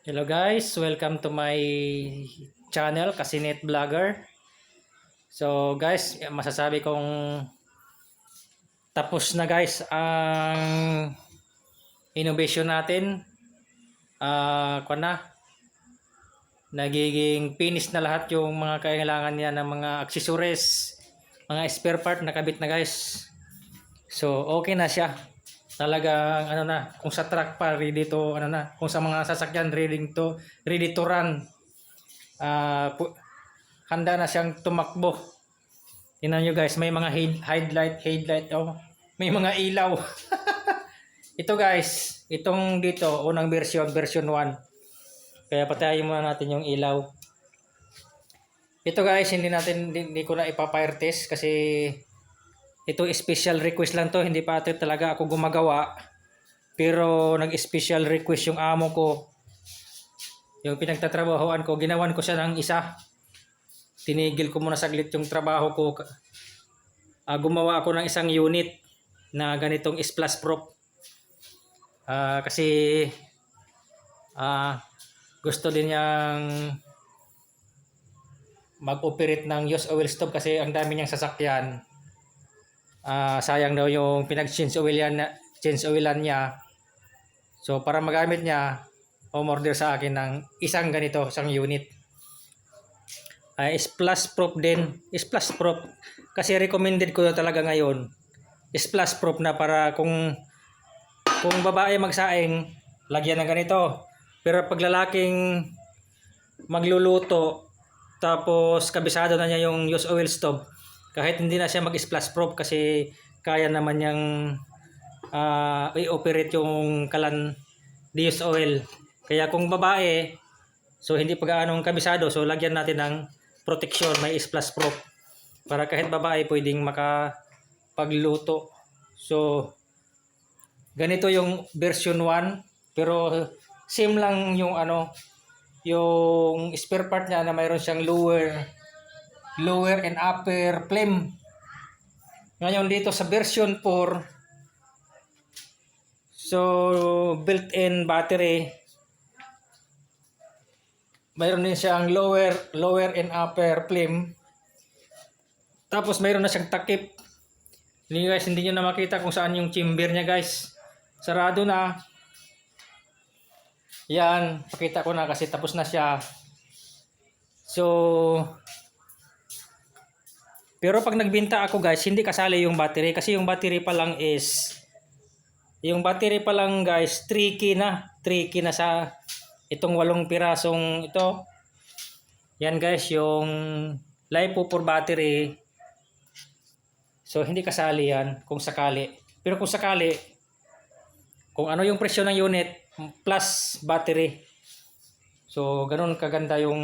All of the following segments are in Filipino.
Hello guys, welcome to my channel, Kasinet Vlogger. So guys, masasabi kong tapos na guys ang innovation natin. Ah, uh, na. Nagiging finish na lahat yung mga kailangan niya ng mga accessories, mga spare part nakabit na guys. So okay na siya talagang ano na kung sa truck pa ready to ano na kung sa mga sasakyan ready to ready to run. Uh, pu- handa na siyang tumakbo. Tingnan nyo guys may mga head, headlight headlight oh may mga ilaw. Ito guys itong dito unang version version 1 kaya patayin muna natin yung ilaw. Ito guys hindi natin hindi, hindi ko na ipa-fire test kasi ito special request lang to, hindi pa ito talaga ako gumagawa. Pero nag-special request yung amo ko. Yung pinagtatrabahoan ko, ginawan ko siya ng isa. Tinigil ko muna saglit yung trabaho ko. Uh, gumawa ako ng isang unit na ganitong splash proof. Uh, kasi uh, gusto din niyang mag-operate ng use oil stove kasi ang dami niyang sasakyan uh, sayang daw yung pinag-change oil yan, change oilan niya. So para magamit niya, umorder sa akin ng isang ganito, isang unit. Uh, splash proof din, splash proof. Kasi recommended ko talaga ngayon. Splash proof na para kung kung babae magsaing, lagyan ng ganito. Pero pag lalaking magluluto, tapos kabisado na niya yung use oil stove, kahit hindi na siya mag-splash proof kasi kaya naman niyang uh, i-operate yung kalan dius oil. Kaya kung babae, so hindi pa gaanong kabisado, so lagyan natin ng protection, may splash proof. Para kahit babae pwedeng makapagluto. So, ganito yung version 1, pero same lang yung ano, yung spare part niya na mayroon siyang lower lower and upper flame. Ngayon dito sa version 4, so built-in battery, mayroon din siyang lower, lower and upper flame. Tapos mayroon na siyang takip. Hindi guys, hindi nyo na makita kung saan yung chamber niya guys. Sarado na. Yan, pakita ko na kasi tapos na siya. So, pero pag nagbenta ako guys, hindi kasali yung battery kasi yung battery pa lang is yung battery pa lang guys, tricky na. Tricky na sa itong walong pirasong ito. Yan guys, yung LiPo for battery. So hindi kasali yan kung sakali. Pero kung sakali, kung ano yung presyo ng unit plus battery. So ganun kaganda yung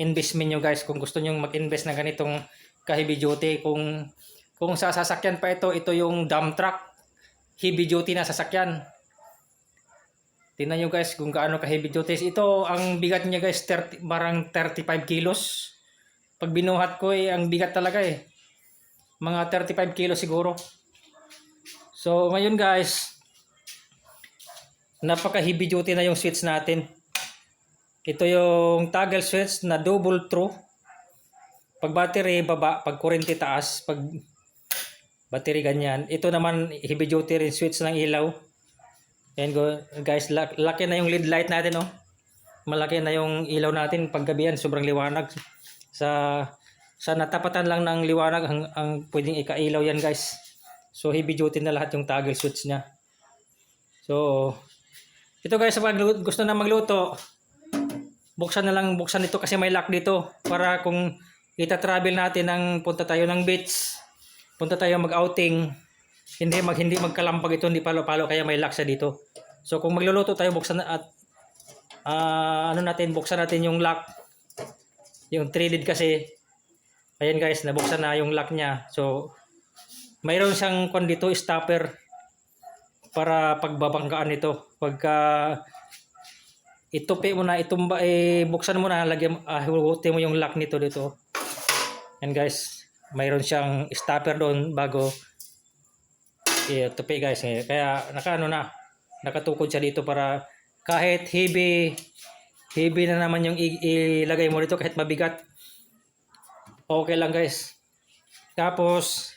investment nyo guys kung gusto nyo mag-invest na ganitong ka-heavy duty. Kung, kung sa sasakyan pa ito, ito yung dump truck. Heavy duty na sasakyan. Tingnan nyo guys kung gaano ka-heavy duty. Ito, ang bigat niya guys, 30, marang 35 kilos. Pag binuhat ko eh, ang bigat talaga eh. Mga 35 kilos siguro. So, ngayon guys, napaka heavy duty na yung switch natin. Ito yung toggle switch na double through. Pag battery baba, pag kurente taas, pag battery ganyan. Ito naman heavy duty rin switch ng ilaw. Ayan guys, laki na yung lead light natin oh. Malaki na yung ilaw natin pag gabihan, sobrang liwanag. Sa sa natapatan lang ng liwanag ang, ang pwedeng ikailaw yan guys. So heavy duty na lahat yung toggle switch niya. So ito guys, pag gusto na magluto, buksan na lang buksan ito kasi may lock dito para kung ita-travel natin ng punta tayo ng beach, punta tayo mag-outing, hindi mag hindi magkalampag ito, hindi palo-palo kaya may laksa dito. So kung magluluto tayo buksan na at uh, ano natin, buksan natin yung lock. Yung 3 lid kasi. Ayan guys, nabuksan na yung lock niya. So mayroon siyang kon dito stopper para pagbabanggaan nito. Pagka itupi mo na, itumba, eh, buksan mo na, lagyan, uh, mo yung lock nito dito. Yan guys, mayroon siyang stopper doon bago i-tupi guys. Eh. Kaya naka ano na, nakatukod siya dito para kahit heavy heavy na naman yung ilagay mo dito kahit mabigat okay lang guys tapos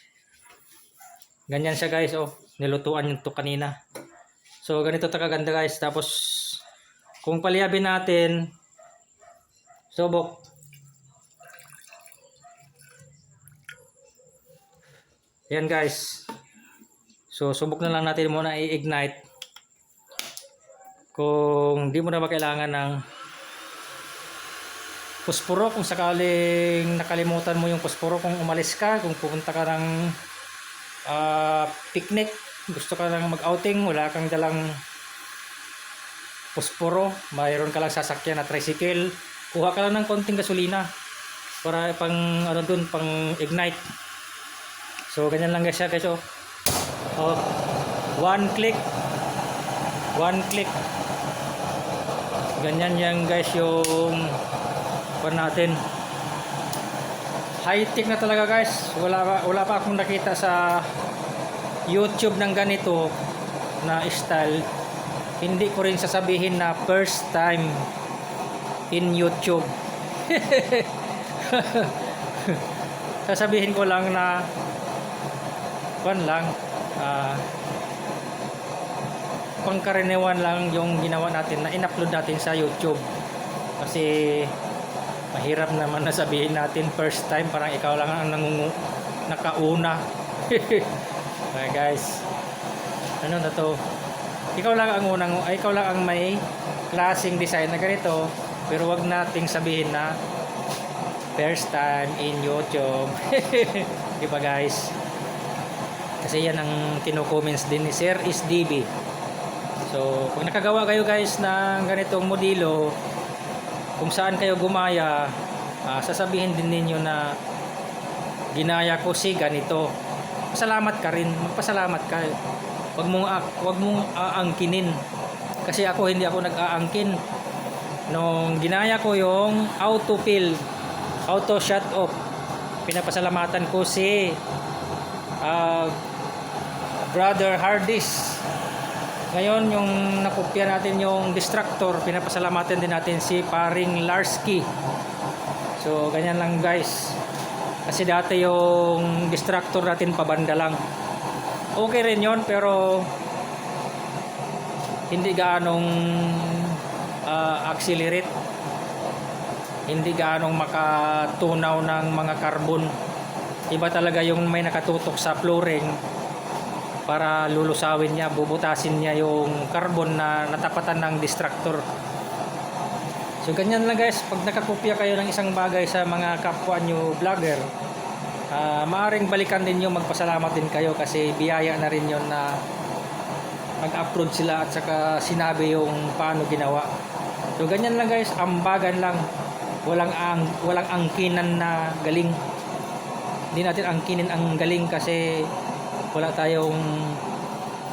ganyan siya guys oh nilutuan yung to kanina so ganito ta kaganda guys tapos kung paliyabin natin subok yan guys. So subok na lang natin muna i-ignite. Kung di mo na ba kailangan ng pusporo kung sakaling nakalimutan mo yung pusporo kung umalis ka kung pupunta ka ng ah, picnic gusto ka lang mag-outing wala kang dalang pusporo mayroon ka lang sasakyan na tricycle kuha ka lang ng konting gasolina para pang ano dun pang ignite so ganyan lang guys siya guys oh, oh one click. One click. Ganyan yan guys yung pan natin. High tech na talaga guys. Wala wala pa akong nakita sa youtube ng ganito na style. Hindi ko rin sasabihin na first time in youtube. Sasabihin ko lang na pan lang ah pangkaraniwan lang yung ginawa natin na in-upload natin sa YouTube. Kasi mahirap naman na sabihin natin first time parang ikaw lang ang nangungu nakauna. Okay guys. Ano na to? Ikaw lang ang unang ay ikaw lang ang may klaseng design na ganito pero wag nating sabihin na first time in YouTube. Di ba guys kasi yan ang kino-comments din ni Sir SDB So, pag nakagawa kayo guys ng ganitong modelo, kung saan kayo gumaya, ah, sasabihin din ninyo na ginaya ko si ganito. Pasalamat ka rin, magpasalamat ka. Wag mong wag mong aangkinin. Kasi ako hindi ako nag-aangkin. Nung ginaya ko yung auto fill, auto shut off. Pinapasalamatan ko si ah, Brother Hardis ngayon, yung nakopya natin yung distractor, pinapasalamatan din natin si paring Larsky. So, ganyan lang guys. Kasi dati yung distractor natin pabanda lang. Okay rin yon pero hindi gaanong ah, accelerate. Hindi gaanong makatunaw ng mga carbon. Iba talaga yung may nakatutok sa flooring para lulusawin niya, bubutasin niya yung carbon na natapatan ng distractor. So ganyan lang guys, pag nakakopya kayo ng isang bagay sa mga kapwa nyo vlogger, ah maaring balikan din nyo, magpasalamat din kayo kasi biyaya na rin yon na mag-upload sila at saka sinabi yung paano ginawa. So ganyan lang guys, ambagan lang. Walang ang walang angkinan na galing. Hindi natin angkinin ang galing kasi wala tayong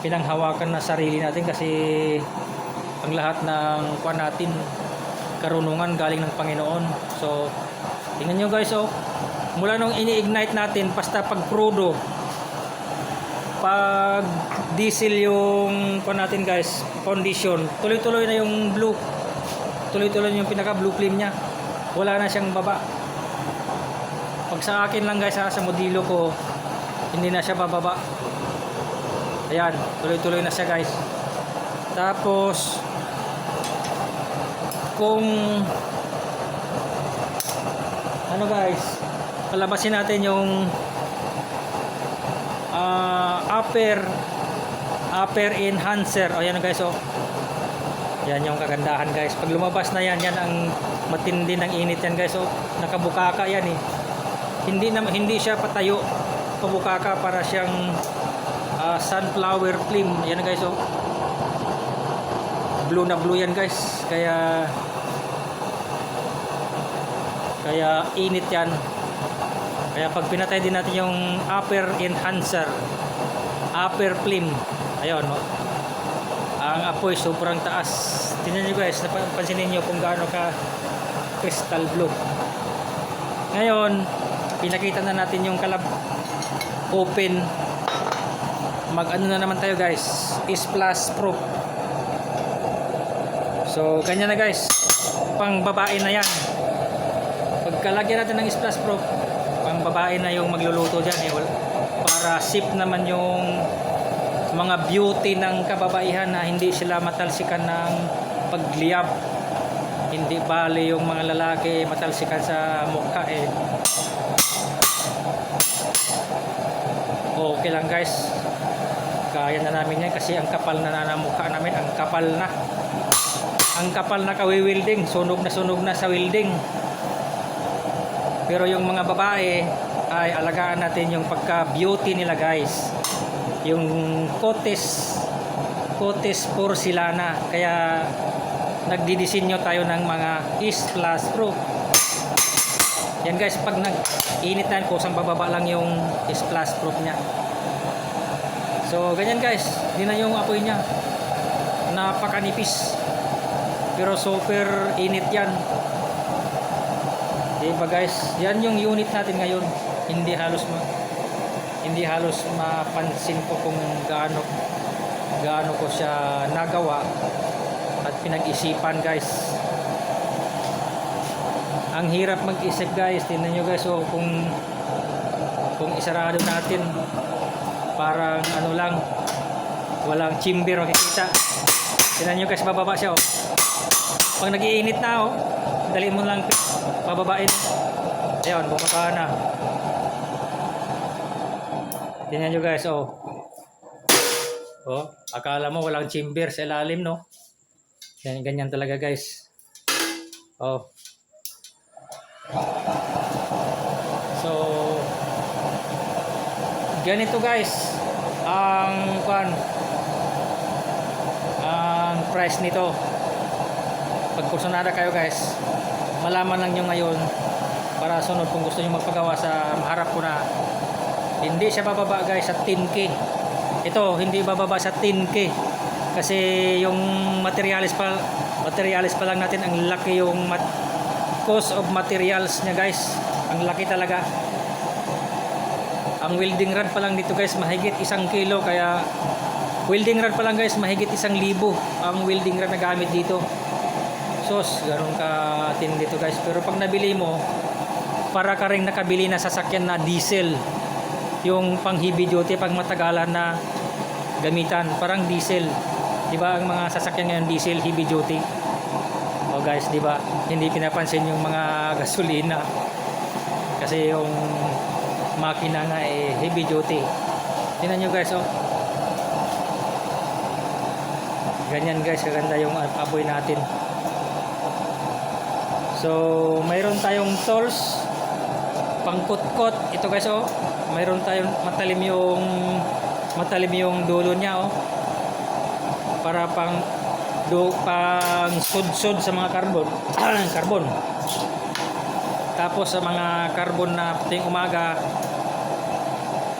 pinanghawakan na sarili natin kasi ang lahat ng kuan natin karunungan galing ng Panginoon. So, tingnan nyo guys, oh, mula nung ini-ignite natin, basta pag crudo, pag diesel yung kuan natin guys, condition, tuloy-tuloy na yung blue. Tuloy-tuloy yung pinaka blue flame niya. Wala na siyang baba. Pag sa akin lang guys ha, sa modelo ko, hindi na siya bababa. Ayan tuloy-tuloy na siya guys. Tapos kung ano guys palabasin natin yung ah, upper upper enhancer. O yan guys oh. Yan yung kagandahan guys. Pag lumabas na yan yan ang matindi ng init yan guys oh. Nakabukaka yan eh. Hindi na hindi siya patayo pabukaka para siyang ah, sunflower flame yan guys oh. Blue na blue yan guys. Kaya kaya init yan. Kaya pag pinatay din natin yung upper enhancer upper flame ayun oh. ang apoy sobrang taas. Tingnan nyo guys. Napansin niyo kung gaano ka crystal blue. Ngayon pinakita na natin yung kalab open mag ano na naman tayo guys is plus pro So, ganyan na guys. Pang babae na yan. Pagkalagyan natin ng splash proof, pang babae na yung magluluto dyan. Eh, para sip naman yung mga beauty ng kababaihan na hindi sila matalsikan ng pagliyab. Hindi bali yung mga lalaki matalsikan sa mukha eh. Okay lang guys. Kaya na namin yan kasi ang kapal na na ng mukha namin. Ang kapal na. Ang kapal na kawi-wielding. Sunog na sunog na sa wielding. Pero yung mga babae ay alagaan natin yung pagka-beauty nila guys. Yung kotes kotes porcelana. Kaya nagdidisenyo tayo ng mga East Plus Pro. Yan guys, pag nag-init na yan, kusang bababa lang yung East Plus Pro niya. So, ganyan guys. Hindi na yung apoy niya. Napakanipis. Pero super init yan. Diba guys? Yan yung unit natin ngayon. Hindi halos ma hindi halos mapansin ko kung gaano gaano ko siya nagawa at pinag-isipan guys. Ang hirap mag-isip guys. Tingnan nyo guys oh, kung kung isarado natin parang ano lang walang chamber makikita. Tingnan nyo guys bababa siya oh. Pag nagiinit na oh, dali mo lang bababain. Ayun, bumaba na. Tingnan nyo guys, oh. Oh, akala mo walang chamber sa ilalim, no? Yan, ganyan talaga guys. Oh. So, ganito guys. Ang, kwan, ang price nito. Pag kursunada kayo guys, malaman lang nyo ngayon para sunod kung gusto nyo magpagawa sa harap ko na hindi siya bababa guys sa 10k ito hindi bababa sa 10k kasi yung materials pa materials pa lang natin ang laki yung mat cost of materials niya guys. Ang laki talaga. Ang welding rod pa lang dito guys mahigit isang kilo. Kaya welding rod pa lang guys mahigit isang libo ang welding rod na gamit dito. Sos ganun ka tindi to guys. Pero pag nabili mo para ka rin nakabili na sasakyan na diesel yung pang heavy duty pag matagalan na gamitan parang diesel. Di ba ang mga sasakyan ngayon diesel heavy duty guys di ba? Hindi pinapansin yung mga gasolina. Kasi yung makina nga eh heavy duty. Tingnan nyo guys oh. Ganyan guys kaganda yung apoy natin. So mayroon tayong tools pangkutkot. Ito guys oh. Mayroon tayong matalim yung matalim yung dulo niya oh. Para pang do pang sud-sud sa mga carbon carbon tapos sa mga carbon na puting umaga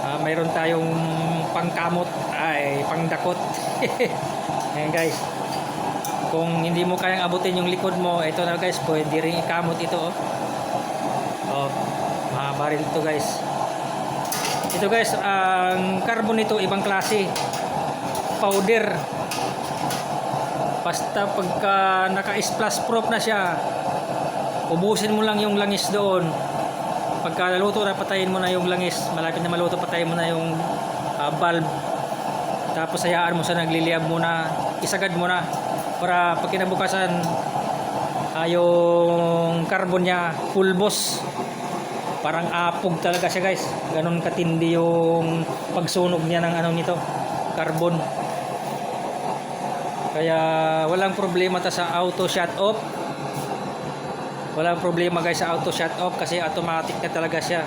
ah, mayroon tayong pangkamot ay pangdakot. Ayan guys. Kung hindi mo kayang abutin yung likod mo ito na guys pwede rin ikamot ito oh. Oh mahaba rin ito guys. Ito guys ang carbon nito ibang klase. Powder basta pagka naka splash proof na siya ubusin mo lang yung langis doon. Pagka naluto na patayin mo na yung langis. Malapit na maluto patayin mo na yung ah, bulb. Tapos hayaan mo sa nagliliyab muna. Isagad mo na para pag kinabukasan ah, yung carbon niya pulbos parang apog talaga siya guys. Ganun katindi yung pagsunog niya ng ano nito carbon kaya walang problema ta sa auto shut off. Walang problema guys sa auto shut off kasi automatic na talaga siya.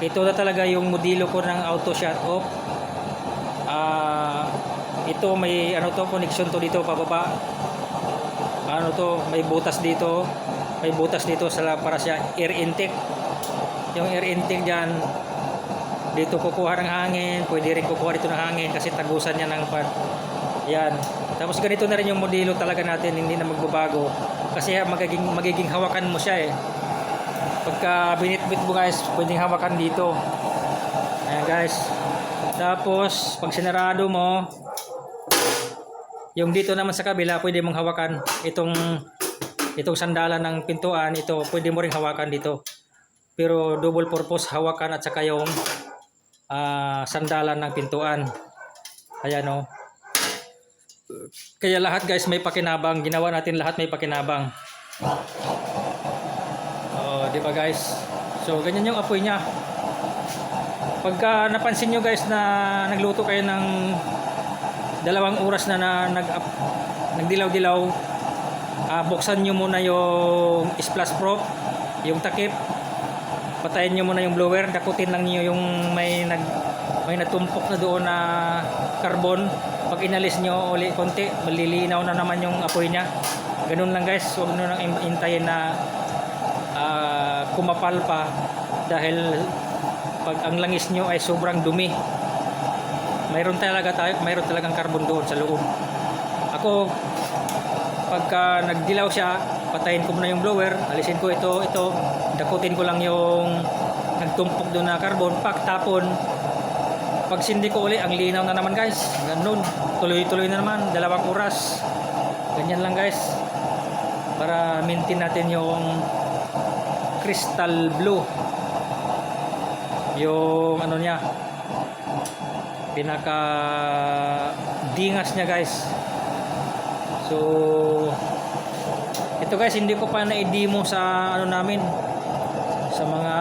Ito na talaga yung modelo ko ng auto shut off. Ah ito may ano to connection to dito pababa. Ano to may butas dito. May butas dito sa para siya air intake. Yung air intake dyan dito kukuha ng hangin pwede rin kukuha dito ng hangin kasi tagusan niya ng pan yan tapos ganito na rin yung modelo talaga natin hindi na magbabago kasi magiging, magiging hawakan mo siya eh pagka binitbit mo guys pwedeng hawakan dito ayan guys tapos pag sinarado mo Yung dito naman sa kabila, pwede mong hawakan itong itong sandalan ng pintuan, ito pwede mo ring hawakan dito. Pero double purpose hawakan at saka yung ah, sandalan ng pintuan. Ayan o. Kaya lahat guys may pakinabang. Ginawa natin lahat may pakinabang. Oh, di ba guys? So ganyan yung apoy niya. Pagka napansin nyo guys na nagluto kayo ng dalawang oras na, na nag nagdilaw-dilaw, ah, buksan nyo muna yung splash proof, yung takip, patayin nyo muna yung blower, dakutin lang nyo yung may nag may natumpok na doon na carbon. Pag inalis nyo uli konti, malilinaw na naman yung apoy niya. Ganun lang guys, huwag nyo nang in- intayin na ah, kumapal pa dahil pag ang langis nyo ay sobrang dumi. Mayroon talaga tayo, mayroon talagang carbon doon sa loob. Ako pagka nagdilaw siya, patayin ko muna yung blower, alisin ko ito, ito, dakutin ko lang yung nagtumpok doon na carbon, pak tapon. Pag sindi ko uli, ang linaw na naman guys. Ganun. Tuloy-tuloy na naman, dalawang oras. Ganyan lang guys. Para maintain natin yung crystal blue. Yung ano niya, pinaka dingas niya guys. So ito guys hindi ko pa na-demo sa ano namin sa mga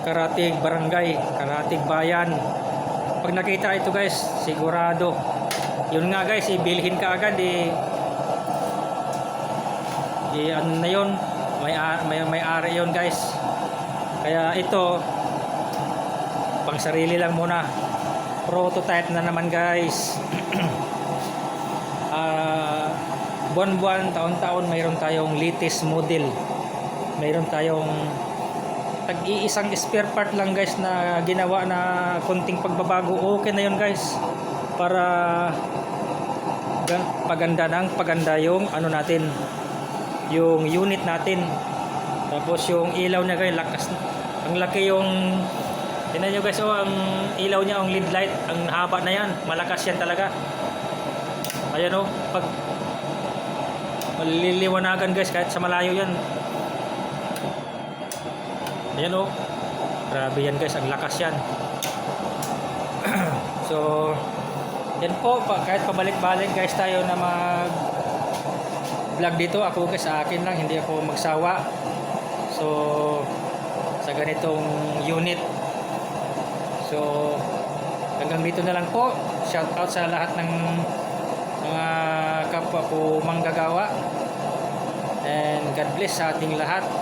karatig barangay, karatig bayan. Pag nakita ito guys, sigurado. Yun nga guys, ibilhin ka agad eh. Eh, ano na yun, may, may, may ari yun guys. Kaya ito, pang sarili lang muna. Prototype na naman guys. Ah, buwan-buwan, taon-taon, mayroon tayong latest model. Mayroon tayong tag-iisang spare part lang guys na ginawa na konting pagbabago. Okay na yun guys. Para ga- paganda ng paganda yung ano natin yung unit natin tapos yung ilaw niya guys lakas ang laki yung Tingnan nyo guys, oh, ang ilaw niya, ang lead light, ang haba na yan. Malakas yan talaga. Ayan oh, pag maliliwanagan guys, kahit sa malayo yan. Ayan oh, grabe yan guys, ang lakas yan. so, yan po, kahit pabalik-balik guys tayo na mag vlog dito. Ako guys, sa akin lang, hindi ako magsawa. So, sa ganitong unit. So, hanggang dito na lang po. Shout out sa lahat ng mga kapwa ko manggagawa. And God bless sa ating lahat.